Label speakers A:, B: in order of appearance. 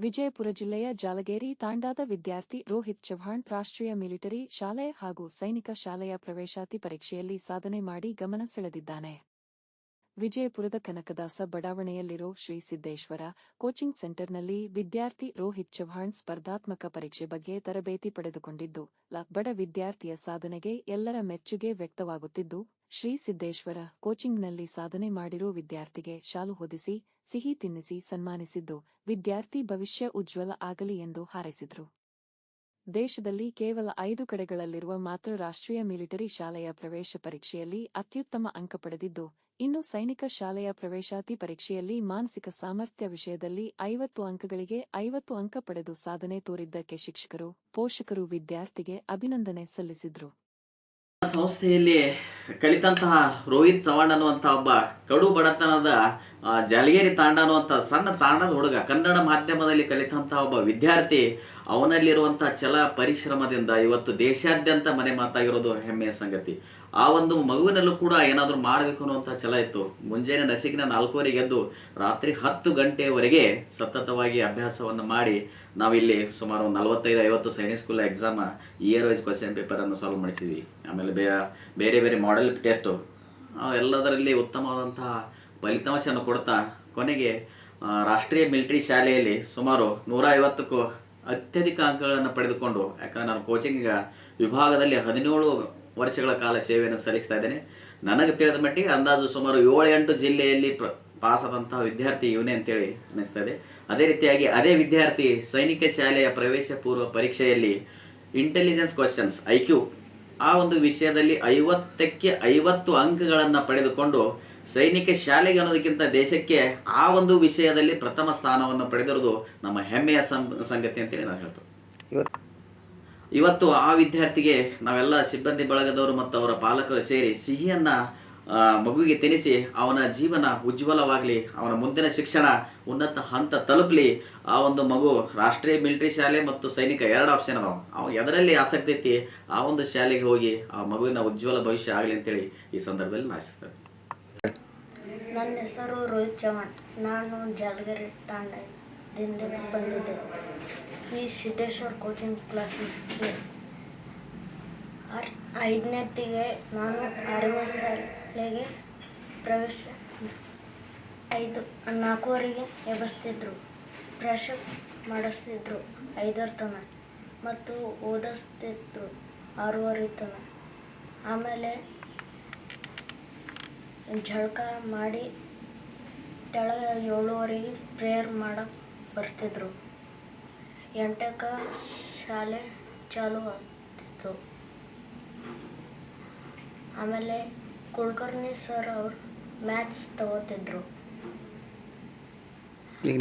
A: ವಿಜಯಪುರ ಜಿಲ್ಲೆಯ ಜಾಲಗೇರಿ ತಾಂಡಾದ ವಿದ್ಯಾರ್ಥಿ ರೋಹಿತ್ ಚವ್ಹಾಣ್ ರಾಷ್ಟ್ರೀಯ ಮಿಲಿಟರಿ ಶಾಲೆ ಹಾಗೂ ಸೈನಿಕ ಶಾಲೆಯ ಪ್ರವೇಶಾತಿ ಪರೀಕ್ಷೆಯಲ್ಲಿ ಸಾಧನೆ ಮಾಡಿ ಗಮನ ಸೆಳೆದಿದ್ದಾನೆ. ವಿಜಯಪುರದ ಕನಕದಾಸ ಬಡಾವಣೆಯಲ್ಲಿರೋ ಶ್ರೀ ಸಿದ್ದೇಶ್ವರ ಕೋಚಿಂಗ್ ಸೆಂಟರ್ನಲ್ಲಿ ವಿದ್ಯಾರ್ಥಿ ರೋಹಿತ್ ಚವ್ಹಾಣ್ ಸ್ಪರ್ಧಾತ್ಮಕ ಪರೀಕ್ಷೆ ಬಗ್ಗೆ ತರಬೇತಿ ಪಡೆದುಕೊಂಡಿದ್ದು ಬಡ ವಿದ್ಯಾರ್ಥಿಯ ಸಾಧನೆಗೆ ಎಲ್ಲರ ಮೆಚ್ಚುಗೆ ವ್ಯಕ್ತವಾಗುತ್ತಿದ್ದು ಶ್ರೀ ಸಿದ್ದೇಶ್ವರ ಕೋಚಿಂಗ್ನಲ್ಲಿ ಸಾಧನೆ ಮಾಡಿರೋ ವಿದ್ಯಾರ್ಥಿಗೆ ಶಾಲು ಹೊದಿಸಿ, ಸಿಹಿ ತಿನ್ನಿಸಿ ಸನ್ಮಾನಿಸಿದ್ದು ವಿದ್ಯಾರ್ಥಿ ಭವಿಷ್ಯ ಉಜ್ವಲ ಆಗಲಿ ಎಂದು ಹಾರೈಸಿದರು. ದೇಶದಲ್ಲಿ ಕೇವಲ ಐದು ಕಡೆಗಳಲ್ಲಿರುವ ಮಾತ್ರ ರಾಷ್ಟ್ರೀಯ ಮಿಲಿಟರಿ ಶಾಲೆಯ ಪ್ರವೇಶ ಪರೀಕ್ಷೆಯಲ್ಲಿ ಅತ್ಯುತ್ತಮ ಅಂಕ ಪಡೆದಿದ್ದು, ಇನ್ನು ಸೈನಿಕ ಶಾಲೆಯ ಪ್ರವೇಶಾತಿ ಪರೀಕ್ಷೆಯಲ್ಲಿ ಮಾನಸಿಕ ಸಾಮರ್ಥ್ಯ ವಿಷಯದಲ್ಲಿ ಐವತ್ತು ಅಂಕಗಳಿಗೆ ಐವತ್ತು ಅಂಕ ಪಡೆದು ಸಾಧನೆ ತೋರಿದ್ದಕ್ಕೆ ಶಿಕ್ಷಕರು, ಪೋಷಕರು, ವಿದ್ಯಾರ್ಥಿಗೆ ಅಭಿನಂದನೆ ಸಲ್ಲಿಸಿದ್ರು.
B: ಸಂಸ್ಥೆಯಲ್ಲಿ ಕಲಿತಂತಹ ರೋಹಿತ್ ಚವಾಣ್ ಅನ್ನುವಂತಹ ಒಬ್ಬ ಕಡು ಬಡತನದ ಜಾಲಗೇರಿ ತಾಂಡ ಅನ್ನುವಂಥ ಸಣ್ಣ ತಾಂಡದ ಹುಡುಗ. ಕನ್ನಡ ಮಾಧ್ಯಮದಲ್ಲಿ ಕಲಿತಂಥ ಒಬ್ಬ ವಿದ್ಯಾರ್ಥಿ ಅವನಲ್ಲಿರುವಂಥ ಛಲ ಪರಿಶ್ರಮದಿಂದ ಇವತ್ತು ದೇಶಾದ್ಯಂತ ಮನೆ ಮಾತಾಗಿರೋದು ಹೆಮ್ಮೆಯ ಸಂಗತಿ. ಆ ಒಂದು ಮಗುವಿನಲ್ಲೂ ಕೂಡ ಏನಾದರೂ ಮಾಡಬೇಕು ಅನ್ನುವಂಥ ಛಲ ಇತ್ತು. ಮುಂಜಾನೆ ನಸಿಗಿನ ನಾಲ್ಕೂವರೆಗೆ ಎದ್ದು ರಾತ್ರಿ ಹತ್ತು ಗಂಟೆಯವರೆಗೆ ಸತತವಾಗಿ ಅಭ್ಯಾಸವನ್ನು ಮಾಡಿ ನಾವಿಲ್ಲಿ ಸುಮಾರು ನಲವತ್ತೈದು, ಐವತ್ತು Sainik school exam year wise question ಪೇಪರನ್ನು solve ಮಾಡಿಸಿದ್ವಿ. ಆಮೇಲೆ ಬೇರೆ ಬೇರೆ ಮಾಡೆಲ್ ಟೆಸ್ಟು ಎಲ್ಲದರಲ್ಲಿ ಉತ್ತಮವಾದಂತಹ ಫಲಿತಾಂಶವನ್ನು ಕೊಡ್ತಾ ಕೊನೆಗೆ ರಾಷ್ಟ್ರೀಯ ಮಿಲಿಟರಿ ಶಾಲೆಯಲ್ಲಿ ಸುಮಾರು ನೂರ ಐವತ್ತಕ್ಕೂ ಅತ್ಯಧಿಕ ಅಂಕಗಳನ್ನು ಪಡೆದುಕೊಂಡು, ಯಾಕಂದ್ರೆ ನಾನು ಕೋಚಿಂಗ್ ವಿಭಾಗದಲ್ಲಿ ಹದಿನೇಳು ವರ್ಷಗಳ ಕಾಲ ಸೇವೆಯನ್ನು ಸಲ್ಲಿಸ್ತಾ ಇದ್ದೇನೆ. ನನಗೆ ತಿಳಿದ ಮಟ್ಟಿಗೆ ಅಂದಾಜು ಸುಮಾರು ಏಳು ಎಂಟು ಜಿಲ್ಲೆಯಲ್ಲಿ ಪ್ರ ಪಾಸ್ ಆದಂತಹ ವಿದ್ಯಾರ್ಥಿ ಇವನೇ ಅಂತೇಳಿ ಅನ್ನಿಸ್ತಾ ಇದೆ. ಅದೇ ರೀತಿಯಾಗಿ ಅದೇ ವಿದ್ಯಾರ್ಥಿ ಸೈನಿಕ ಶಾಲೆಯ ಪ್ರವೇಶ ಪೂರ್ವ ಪರೀಕ್ಷೆಯಲ್ಲಿ ಇಂಟೆಲಿಜೆನ್ಸ್ ಕ್ವಶನ್ಸ್ ಐ ಕ್ಯೂ ಆ ಒಂದು ವಿಷಯದಲ್ಲಿ ಐವತ್ತಕ್ಕೆ ಐವತ್ತು ಅಂಕಗಳನ್ನು ಪಡೆದುಕೊಂಡು ಸೈನಿಕ ಶಾಲೆಗೆ ಅನ್ನೋದಕ್ಕಿಂತ ದೇಶಕ್ಕೆ ಆ ಒಂದು ವಿಷಯದಲ್ಲಿ ಪ್ರಥಮ ಸ್ಥಾನವನ್ನು ಪಡೆದಿರೋದು ನಮ್ಮ ಹೆಮ್ಮೆಯ ಸಂಗತಿ ಅಂತೇಳಿ ನಾನು ಹೇಳ್ತೇವೆ.
C: ಇವತ್ತು
B: ಆ ವಿದ್ಯಾರ್ಥಿಗೆ ನಾವೆಲ್ಲ ಸಿಬ್ಬಂದಿ ಬಳಗದವರು ಮತ್ತು ಅವರ ಪಾಲಕರು ಸೇರಿ ಸಿಹಿಯನ್ನ ಆ, ಮಗುವಿಗೆ ತಿನಿಸಿ ಅವನ ಜೀವನ ಉಜ್ವಲವಾಗಲಿ ಅವನ ಮುಂದಿನ ಶಿಕ್ಷಣ ಉನ್ನತ ಹಂತ ತಲುಪಲಿ ಆ ಒಂದು ಮಗು ರಾಷ್ಟ್ರೀಯ ಮಿಲಿಟರಿ ಶಾಲೆ ಮತ್ತು ಸೈನಿಕ ಎರಡು ಆಪ್ಷನ್ ಅದಾವ. ಅವ ಎದರಲ್ಲಿ ಆಸಕ್ತಿ ಐತಿ ಆ ಒಂದು ಶಾಲೆಗೆ ಹೋಗಿ ಆ ಮಗುವಿನ ಉಜ್ವಲ ಭವಿಷ್ಯ ಆಗಲಿ ಅಂತೇಳಿ ಈ ಸಂದರ್ಭದಲ್ಲಿ ನಾನು ಆಶಿಸ್ತೇನೆ.
D: ನನ್ನ ಹೆಸರು ರೋಹಿತ್ ಚವಾಣ್ ನಾನು ಜಾಲಗಿರಿ ತಾಂಡದಿಂದ ಬಂದಿದ್ದೆ. ಈ ಸಿದ್ದೇಶ್ವರ್ ಕೋಚಿಂಗ್ ಕ್ಲಾಸಸ್ಗೆ ಆರ್ ಐದನೇತಿಗೆ ನಾನು ಆರನೇ ಶಾಲೆಗೆ ಪ್ರವೇಶ ಐದು, ನಾಲ್ಕೂವರೆಗೆ ಎಬ್ಬಿಸ್ತಿದ್ರು. ಪ್ರೆಶಪ್ ಮಾಡಿಸ್ತಿದ್ರು ಐದರ ತನ ಮತ್ತು ಓದಿಸ್ತಿದ್ರು ಆರೂವರೆ ತನ. ಆಮೇಲೆ ಜಳಕ ಮಾಡಿ ತೆಳಗ ಏಳುವರೆಗೆ ಪ್ರೇಯರ್ ಮಾಡಕ್ಕೆ ಬರ್ತಿದ್ದರು ಎಂಟಕ್ಕೆ ಶಾಲೆ ಚಾಲು ಆಗ್ತಿತ್ತು. ಆಮೇಲೆ ಕುಲಕರ್ಣಿ ಸರ್ ಅವರು ಮ್ಯಾಥ್ಸ್ ತಗೋತಿದ್ರು.
C: ಈಗ